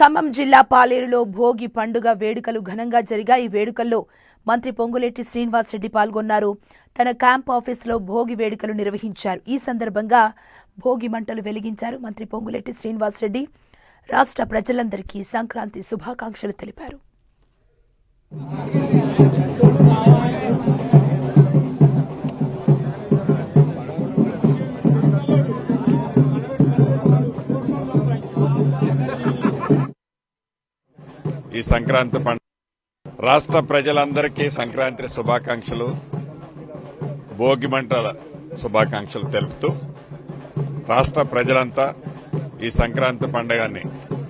ఖమ్మం జిల్లా పాలేరులో భోగి పండుగ వేడుకలు ఘనంగా జరిగాయి. ఈ వేడుకల్లో మంత్రి పొంగులేటి శ్రీనివాసరెడ్డి పాల్గొన్నారు. తన క్యాంప్ ఆఫీసులో భోగి వేడుకలు నిర్వహించారు. ఈ సందర్భంగా భోగి మంటలు వెలిగించారు మంత్రి పొంగులేటి శ్రీనివాసరెడ్డి రాష్ట్ర ప్రజలందరికీ సంక్రాంతి శుభాకాంక్షలు తెలిపారు. ఈ సంక్రాంతి పండుగ. రాష్ట్ర ప్రజలందరికీ సంక్రాంతి శుభాకాంక్షలు. భోగి మంటల శుభాకాంక్షలు తెలుపుతూ రాష్ట్ర ప్రజలంతా ఈ సంక్రాంతి పండుగని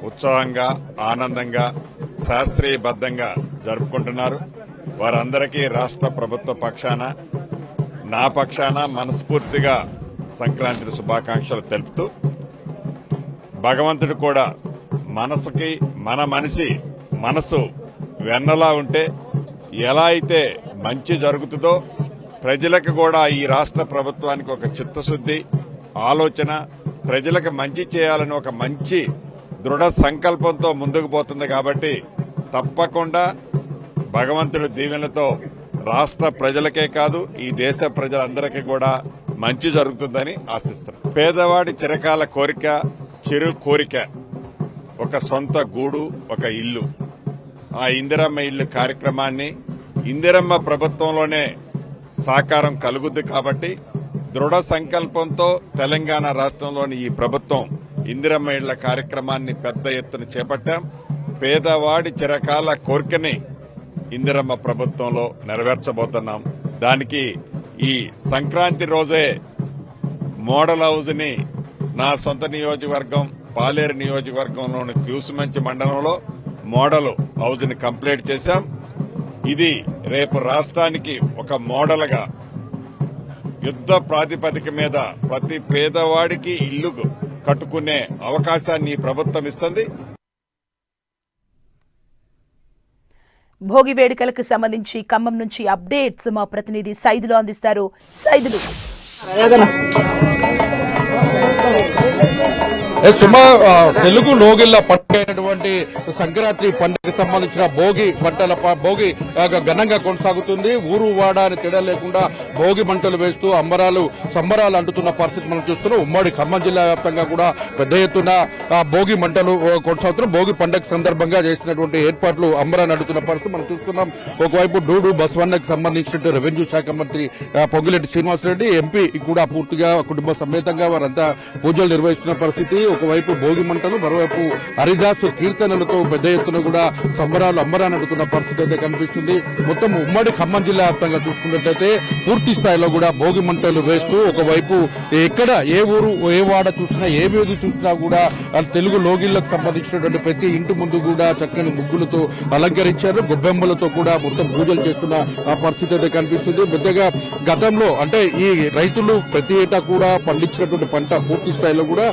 ఉత్సవంగా ఆనందంగా శాస్త్రీయబద్ధంగా జరుపుకుంటున్నారు. వారందరికీ రాష్ట్ర ప్రభుత్వ పక్షాన నా పక్షాన మనస్ఫూర్తిగా సంక్రాంతి శుభాకాంక్షలు తెలుపుతూ భగవంతుడు కూడా మనసుకి మన మనిషి మనసు వెన్నలా ఉంటే ఎలా అయితే మంచి జరుగుతుందో ప్రజలకు కూడా ఈ రాష్ట్ర ప్రభుత్వానికి ఒక చిత్తశుద్ధి ఆలోచన ప్రజలకు మంచి చేయాలని ఒక మంచి దృఢ సంకల్పంతో ముందుకు పోతుంది కాబట్టి తప్పకుండా భగవంతుడి దీవెనతో రాష్ట్ర ప్రజలకే కాదు ఈ దేశ ప్రజలందరికీ కూడా మంచి జరుగుతుందని ఆశిస్తున్నాను పేదవాడి చిరకాల కోరిక చిరు కోరిక ఒక సొంత గూడు ఒక ఇల్లు. ఆ ఇందిరమ్మ ఇల్లు కార్యక్రమాన్ని ఇందిరమ్మ ప్రభుత్వంలోనే సాకారం కలుగుద్ది కాబట్టి దృఢ సంకల్పంతో తెలంగాణ రాష్ట్రంలోని ఈ ప్రభుత్వం ఇందిరమ్మ ఇళ్ళ కార్యక్రమాన్ని పెద్ద ఎత్తున చేపట్టాం. పేదవాడి చిరకాల కోరికని ఇందిరమ్మ ప్రభుత్వంలో నెరవేర్చబోతున్నాం. దానికి ఈ సంక్రాంతి రోజే మోడల్ హౌస్ని నా సొంత నియోజకవర్గం పాలేరు నియోజకవర్గంలోని క్యూసుమంచి మండలంలో మోడల్ హౌస్ని కంప్లీట్ చేశాం. ఇది రేపు రాష్ట్రానికి ఒక మోడల్గా యుద్ధ ప్రాతిపదిక మీద ప్రతి పేదవాడికి ఇల్లు కట్టుకునే అవకాశాన్ని ప్రభుత్వం ఇస్తుంది. భోగి వేడుకలకు సంబంధించి ఖమ్మం నుంచి అప్డేట్స్ మా ప్రతినిధి సైదులు అందిస్తారు. సైదులు. సుమ ఆ, తెలుగు లోగిళ్ళ పండుగైనటువంటి సంక్రాంతి పండుగకి సంబంధించిన భోగి మంటల భోగి ఘనంగా కొనసాగుతుంది. ఊరు వాడ అని తేడా లేకుండా భోగి మంటలు వేస్తూ అంబరాలు సంబరాలు అంటుతున్న పరిస్థితి మనం చూస్తున్నాం. ఉమ్మడి ఖమ్మం జిల్లా వ్యాప్తంగా కూడా పెద్ద ఎత్తున భోగి మంటలు కొనసాగుతున్నాయి. భోగి పండుగ సందర్భంగా చేసినటువంటి ఏర్పాట్లు అంబరాలు అంటున్న పరిస్థితి మనం చూస్తున్నాం. ఒకవైపు డూడు బస్వన్నకి సంబంధించినట్టు రెవెన్యూ శాఖ మంత్రి పొంగిరెడ్డి శ్రీనివాసరెడ్డి ఎంపీ కూడా పూర్తిగా కుటుంబ సమేతంగా వారంతా పూజలు నిర్వహిస్తున్న పరిస్థితి. ఒకవైపు భోగి మంటలు మరోవైపు హరిదాసు కీర్తనలతో పెద్ద ఎత్తున కూడా సంబరాలు అమ్మరానడుతున్న పరిస్థితి అయితే కనిపిస్తుంది. మొత్తం ఉమ్మడి ఖమ్మం జిల్లా వ్యాప్తంగా చూసుకున్నట్లయితే పూర్తి స్థాయిలో కూడా భోగి మంటలు వేస్తూ ఒకవైపు ఎక్కడ ఏ ఊరు ఏ వాడ చూసినా ఏ వీధి చూసినా కూడా తెలుగు లోగిళ్ళకు సంబంధించినటువంటి ప్రతి ఇంటి ముందు కూడా చక్కని ముగ్గులతో అలంకరించారు. గొబ్బెమ్మలతో కూడా మొత్తం పూజలు చేస్తున్న ఆ పరిస్థితి అయితే కనిపిస్తుంది. పెద్దగా గతంలో అంటే ఈ రైతులు ప్రతి ఏటా కూడా పండించినటువంటి పంట పూర్తి స్థాయిలో కూడా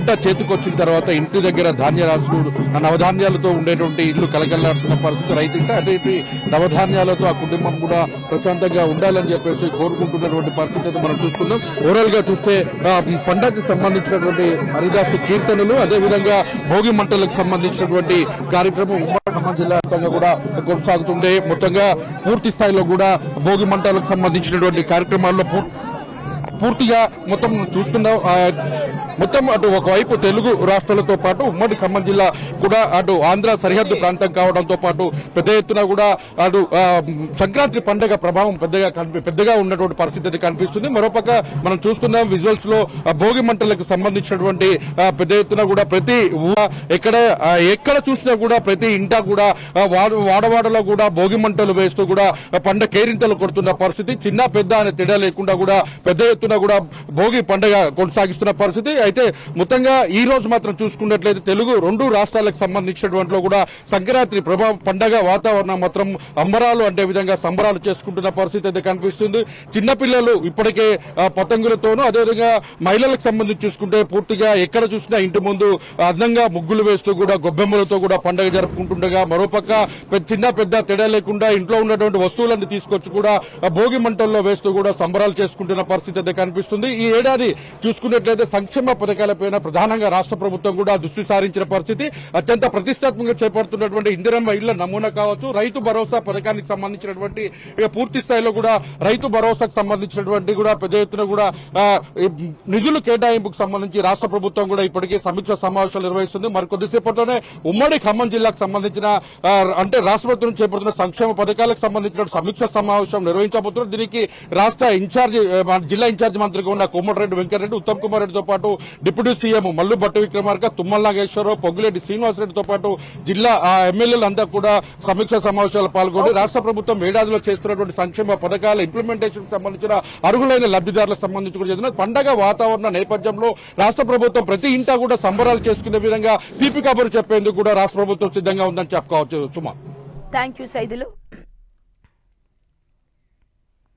పంట చేతికొచ్చిన తర్వాత ఇంటి దగ్గర ధాన్య రాసులు ఆ నవధాన్యాలతో ఉండేటువంటి ఇల్లు కలగలాడుతున్న పరిస్థితి రైతుంటే అదే అటు ఇటు నవధాన్యాలతో ఆ కుటుంబం కూడా ప్రశాంతంగా ఉండాలని చెప్పేసి కోరుకుంటున్నటువంటి పరిస్థితి మనం చూస్తున్నాం ఓవరాల్గా చూస్తే ఆ పండగకి సంబంధించినటువంటి హరిదాసు కీర్తనలు అదేవిధంగా భోగి మంటలకు సంబంధించినటువంటి కార్యక్రమం ఉమ్మడి ఖమ్మం జిల్లా వ్యాప్తంగా కూడా కొనసాగుతుండే. మొత్తంగా పూర్తి స్థాయిలో కూడా భోగి మంటలకు సంబంధించినటువంటి కార్యక్రమాల్లో పూర్తి పూర్తిగా మొత్తం చూస్తున్నాం మొత్తం అటు ఒకవైపు తెలుగు రాష్ట్రాలతో పాటు ఉమ్మడి ఖమ్మం జిల్లా కూడా అటు ఆంధ్ర సరిహద్దు ప్రాంతం కావడంతో పాటు పెద్ద ఎత్తున కూడా అటు సంక్రాంతి పండుగ ప్రభావం పెద్దగా పెద్దగా ఉన్నటువంటి పరిస్థితి కనిపిస్తుంది. మరోపక్క మనం చూస్తున్నాం విజువల్స్లో భోగి మంటలకు సంబంధించినటువంటి పెద్ద ఎత్తున కూడా ప్రతి ఎక్కడ ఎక్కడ చూసినా కూడా ప్రతి ఇంట కూడా వాడ- వాడవాడలో కూడా భోగి మంటలు వేస్తూ కూడా పండ కేరింతలు కొడుతున్న పరిస్థితి. చిన్న పెద్ద అనే తేడా లేకుండా కూడా పెద్ద ఎత్తున కూడా భోగి పండుగ కొనసాగిస్తున్న పరిస్థితి. అయితే మొత్తంగా ఈ రోజు మాత్రం చూసుకున్నట్లయితే తెలుగు రెండు రాష్ట్రాలకు సంబంధించినటువంటి కూడా సంక్రాంతి ప్రభావ పండగ వాతావరణం మాత్రం అంబరాలు అంటే విధంగా సంబరాలు చేసుకుంటున్న పరిస్థితి అయితే కనిపిస్తుంది. చిన్నపిల్లలు ఇప్పటికే పతంగులతోనూ అదేవిధంగా మహిళలకు సంబంధించి చూసుకుంటే పూర్తిగా ఎక్కడ చూసినా ఇంటి ముందు అందంగా ముగ్గులు వేస్తూ కూడా గొబ్బెమ్మలతో కూడా పండగ జరుపుకుంటుండగా మరోపక్క చిన్న పెద్ద తేడా లేకుండా ఇంట్లో ఉన్నటువంటి వస్తువులన్నీ తీసుకొచ్చి కూడా భోగి మంటల్లో వేస్తూ కూడా సంబరాలు చేసుకుంటున్న పరిస్థితి అయితే కనిపిస్తుంది. ఈ ఏడాది చూసుకున్నట్లయితే సంక్షేమ పథకాలపైన ప్రధానంగా రాష్ట్ర ప్రభుత్వం కూడా దృష్టి సారించిన పరిస్థితి. అత్యంత ప్రతిష్టాత్మకంగా చేపడుతున్నటువంటి ఇందిరమ్మ ఇళ్ళ నమూనా కావచ్చు రైతు భరోసా పథకానికి సంబంధించినటువంటి పూర్తి స్థాయిలో కూడా రైతు భరోసాకు సంబంధించినటువంటి కూడా పెద్ద ఎత్తున కూడా నిధులు కేటాయింపుకు సంబంధించి రాష్ట్ర ప్రభుత్వం కూడా ఇప్పటికే సమీక్ష సమావేశాలు నిర్వహిస్తుంది. మరికొద్దిసేపట్లోనే ఉమ్మడి ఖమ్మం జిల్లాకు సంబంధించిన అంటే రాష్ట్ర ప్రభుత్వం చేపడుతున్న సంక్షేమ పథకాలకు సంబంధించిన సమీక్ష సమావేశం నిర్వహించబోతున్నారు. దీనికి రాష్ట్ర ఇన్ఛార్జి జిల్లా ఇన్ఛార్జి మంత్రిగా ఉన్న కోమటిరెడ్డి వెంకటరెడ్డి ఉత్తమ్ కుమార్ రెడ్డితో పాటు డిప్యూటీ సీఎం మల్లు భట్టు విక్రమార్క తుమ్మల నాగేశ్వరరావు పొగ్గులేటి శ్రీనివాసరెడ్డితో పాటు జిల్లా ఎమ్మెల్యేలు అంతా కూడా సమీక్ష సమావేశాలు పాల్గొని రాష్ట్ర ప్రభుత్వం ఏడాదిలో చేస్తున్నటువంటి సంక్షేమ పథకాల ఇంప్లిమెంటేషన్ సంబంధించిన అర్హులైన లబ్ధిదారులకు సంబంధించి కూడా పండగ వాతావరణ నేపథ్యంలో రాష్ట్ర ప్రభుత్వం ప్రతి ఇంటా కూడా సంబరాలు చేసుకునే విధంగా తీపి కబురు చెప్పేందుకు కూడా రాష్ట్ర ప్రభుత్వం సిద్ధంగా ఉందని చెప్పుకోవచ్చు. సుమా. Thank you Saidulu.